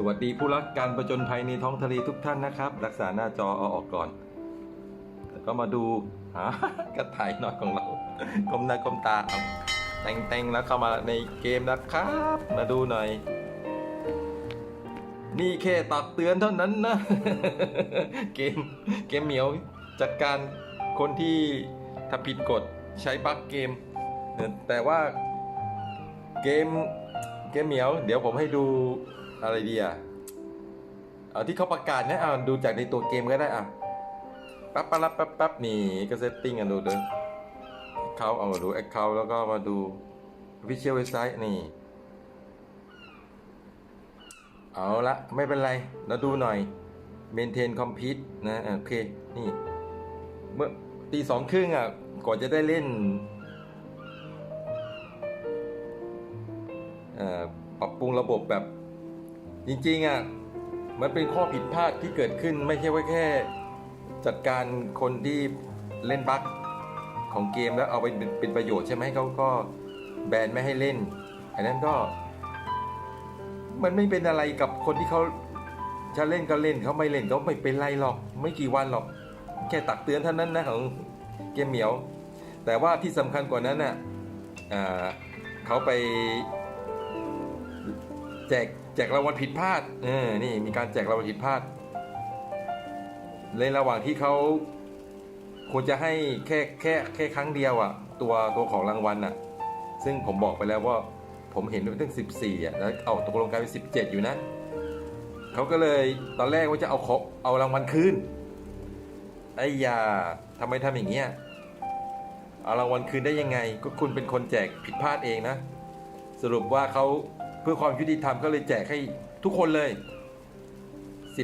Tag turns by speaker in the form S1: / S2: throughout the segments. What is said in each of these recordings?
S1: สวัสดีผู้รักการประจนภัยในท้องทะเลทุกท่านนะครับ รักษาหน้าจอเอาออกก่อนแล้วก็มาดูหากระถ่ายน้อยของเราก้มหน้าก้มตาแต่งแต่งแล้วเข้ามาในเกมนะครับ มาดูหน่อย นี่แค่ตักเตือนเท่านั้นนะ เกมเกมเหมียวจัดการคนที่ทำผิดกฎใช้บั๊กเกม แต่ว่าเกมเกมเหมียว เดี๋ยวผมให้ดู อะไรดีอะเอาที่เขาประกาศนะเอาดูจากในตัวเกมก็ได้อะปั๊บปั๊บปั๊บปั๊บนี่ก็เซตติ้งกันดูเด้อเขาเอามาดูแอคเคาท์แล้วก็มาดูวิชวลเว็บไซต์นี่ เอาละไม่เป็นไร เราดูหน่อย maintain complete นะ โอเค นี่ เมื่อตีสองครึ่งอะก่อนจะได้เล่นอ่อปรับปรุงระบบแบบ จริงๆอะมันเป็นข้อผิดพลาดที่เกิดขึ้นไม่ใช่ว่าแค่ จัดการคนที่เล่นบั๊กของเกมแล้วเอาไปเป็นประโยชน์ใช่ไหมเขาก็แบนไม่ให้เล่น อันนั้นก็ มันไม่เป็นอะไรกับคนที่เขาจะเล่นก็เล่นเขาไม่เล่นก็ไม่เป็นไรหรอก ไม่กี่วันหรอก แค่ตักเตือนเท่านั้นนะของเกมเหมียว แต่ว่าที่สำคัญกว่านั้นน่ะอ่าเขาไปแจก แจกรางวัลผิดพลาดเออนี่มีการแจกรางวัลผิดพลาด ในระหว่างที่เขาควรจะให้แค่แค่แค่ครั้งเดียวอะตัวตัวของรางวัลอะซึ่งผมบอกไปแล้วว่าผมเห็นว่าตั้ง 14อะแล้วเอาตกลงกลายเป็น17 อยู่นะเขาก็เลยตอนแรกว่าจะเอาขอเอารางวัลคืนไอ้ยาทำไมทำอย่างเงี้ยเอารางวัลคืนได้ยังไง ก็คุณเป็นคนแจกผิดพลาดเองนะ สรุปว่าเขา พื่อความยุติธรรมก็เลยแจกให้ทุกคนเลย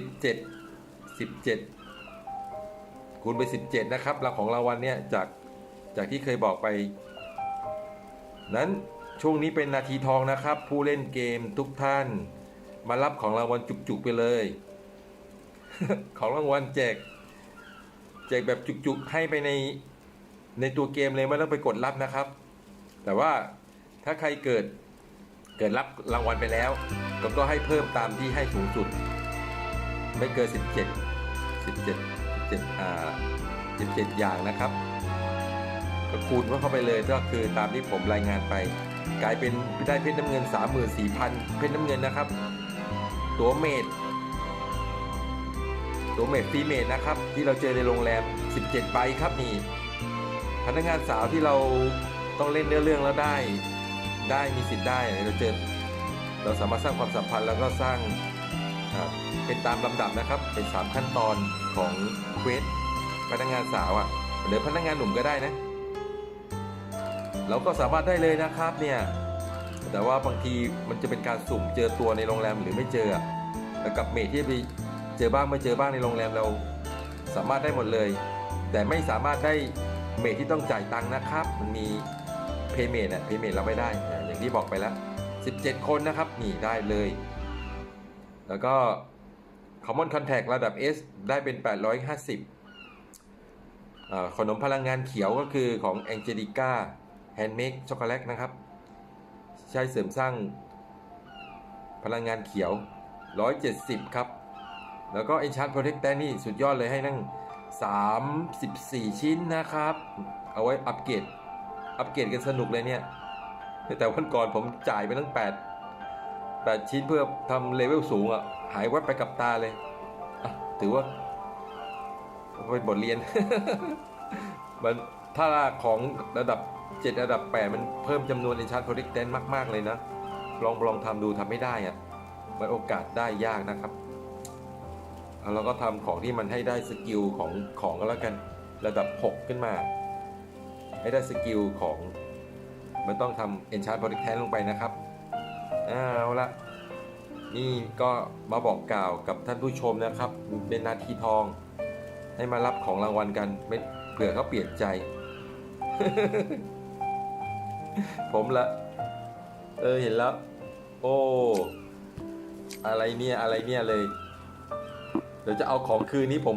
S1: 17 17 คูณไป 17 นะครับรางของรางวัลเนี่ยจากจากที่เคยบอกไป นั้นช่วงนี้เป็นนาทีทองนะครับ ผู้เล่นเกมทุกท่าน มารับของรางวัลจุกๆไปเลย ของรางวัลแจก แจกแบบจุกๆให้ไปในในตัวเกมเลยไม่ต้องไปกดรับนะครับ แต่ว่าถ้าใครเกิด เกิดรับรางวัลไปแล้วก็ก็ให้เพิ่มตามที่ให้สูงสุด ไม่เกิน 17 17 17อ่า17 อย่างนะครับ ก็คูณเข้าไปเลยก็คือตามที่ผมรายงานไป กลายเป็นได้เพชรน้ำเงิน 34,000 เพชรน้ำเงินนะครับ ตัวเมดตัวเมดฟีเมดนะครับ ที่เราเจอในโรงแรม 17 ใบครับนี่ พนักงานสาวที่เราต้องเล่นเนื้อเรื่องแล้วได้ ได้มีสิทธิ์ได้เราเจอเราสามารถสร้างความสัมพันธ์แล้วก็สร้างเป็นตามลำดับนะครับ เป็น 3 ขั้นตอนของเควสพนักงานสาวอะหรือพนักงานหนุ่มก็ได้นะ เราก็สามารถได้เลยนะครับเนี่ยแต่ว่าบางทีมันจะเป็นการสุ่มเจอตัวในโรงแรมหรือไม่เจอแต่กับเมทที่ไปเจอบ้างไม่เจอบ้างในโรงแรมเราสามารถได้หมดเลย แต่ไม่สามารถได้เมทที่ต้องจ่ายตังค์นะครับ มันมี เพย์เมทอะเพย์เมทเราไม่ได้ อย่างที่บอกไปแล้ว 17 คนนะครับ นี่ได้เลย แล้วก็ Common Contact ระดับ S ได้เป็น 850 ขนมพลังงานเขียวก็คือของ Angelica Handmade Chocolate นะครับ ใช้เสริมสร้างพลังงานเขียว 170 ครับ แล้วก็ Enchant Protect นี่สุดยอดเลยให้นั่ง 34 ชิ้นนะครับ เอาไว้อัปเกรด อัปเกรดกันสนุกเลยเนี่ย แต่วันก่อนผมจ่ายไปตั้ง 8 8 ชิ้นเพื่อทำเลเวลสูงอะ หายวับไปกับตาเลย ถือว่าเป็นบทเรียน มันถ้าของระดับ 7 ระดับ 8 มันเพิ่มจำนวนในชาร์ตโปรดิกเตนมาก ๆ เลยนะ ลองลองทำดูทำไม่ได้อะมันโอกาสได้ยากนะครับเราก็ทำของที่มันให้ได้สกิลของของก็แล้วกัน ระดับ 6 ขึ้นมา ให้ได้สกิลของมันต้องทำเอนชาร์ตโปรดิกแทนลงไปนะครับเอาละนี่ก็มาบอกกล่าวกับท่านผู้ชมนะครับ เป็นนาทีทอง ให้มารับของรางวัลกันไม่เผื่อเขาเปลี่ยนใจ ผมละ เออเห็นแล้ว โอ้อะไรเนี่ยอะไรเนี่ยเลย เดี๋ยวจะเอาของคืนนี้ผม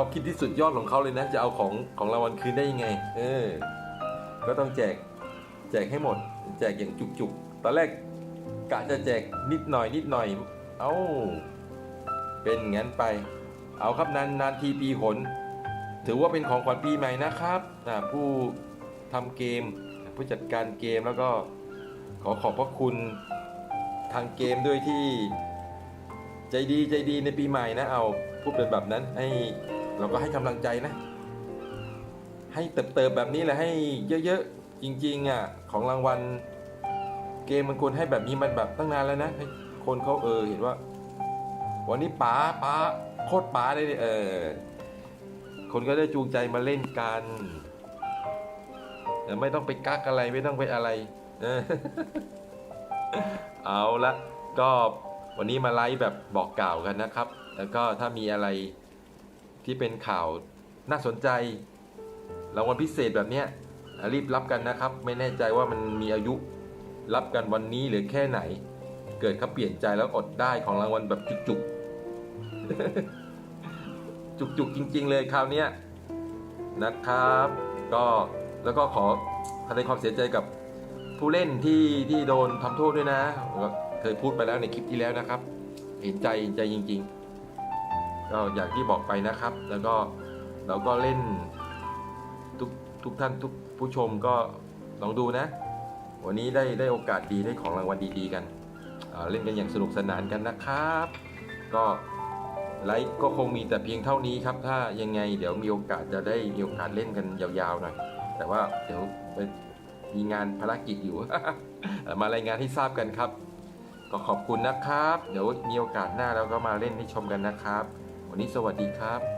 S1: ความคิดที่สุดยอดของเขาเลยนะ จะเอาของของรางวัลคืนได้ยังไง เออ ก็ต้องแจก แจกให้หมด แจกอย่างจุกๆ ตอนแรกกะจะแจกนิดหน่อยนิดหน่อย เอ้า เป็นงั้นไป เอาครับนานนานทีปีหนถือว่าเป็นของขวัญปีใหม่นะครับผู้ทำเกม ผู้จัดการเกมแล้วก็ขอขอบพระคุณทางเกมด้วยที่ ใจดีใจดีในปีใหม่นะเอาพูดเป็นแบบนั้นให้ เราก็ให้กำลังใจนะ ให้เติบๆแบบนี้แหละให้เยอะๆจริงๆอะของรางวัลเกมมันควรให้แบบนี้มันแบบตั้งนานแล้วนะให้คนเขาเออเห็นว่า วันนี้ป๋าป๋าโคตรป๋าเลยเออคนก็ได้จูงใจมาเล่นกันแต่ไม่ต้องไปกักอะไรไม่ต้องไปอะไร เอาละก็วันนี้มาไลฟ์แบบบอกกล่าวกันนะครับ แล้วก็ถ้ามีอะไร ที่เป็นข่าวน่าสนใจรางวัลพิเศษแบบเนี้ยรีบรับกันนะครับ ไม่แน่ใจว่ามันมีอายุรับกันวันนี้หรือแค่ไหน เกิดเขาเปลี่ยนใจแล้วอดได้ของรางวัลแบบจุกๆ จุกๆจริง ๆ เลยคราวนี้นะครับ ก็แล้วก็ขอแสดงความเสียใจกับผู้เล่นที่ที่โดนทำโทษด้วยนะ เคยพูดไปแล้วในคลิปที่แล้วนะครับ เห็นใจเห็นใจจริง ๆ ก็อย่างที่บอกไปนะครับ แล้วก็เราก็เล่นทุกทุกท่านทุกผู้ชมก็ลองดูนะ วันนี้ได้ได้โอกาสดีได้ของรางวัลดีๆกันเล่นกันอย่างสนุกสนานกันนะครับ ก็ไลฟ์ก็คงมีแต่เพียงเท่านี้ครับ ถ้ายังไงเดี๋ยวมีโอกาสจะได้มีโอกาสเล่นกันยาวๆหน่อย แต่ว่าเดี๋ยวมีงานภารกิจอยู่ มารายงานให้ทราบกันครับ ก็ขอบคุณนะครับ เดี๋ยวมีโอกาสหน้าเราก็มาเล่นให้ชมกันนะครับ วันนี้สวัสดีครับ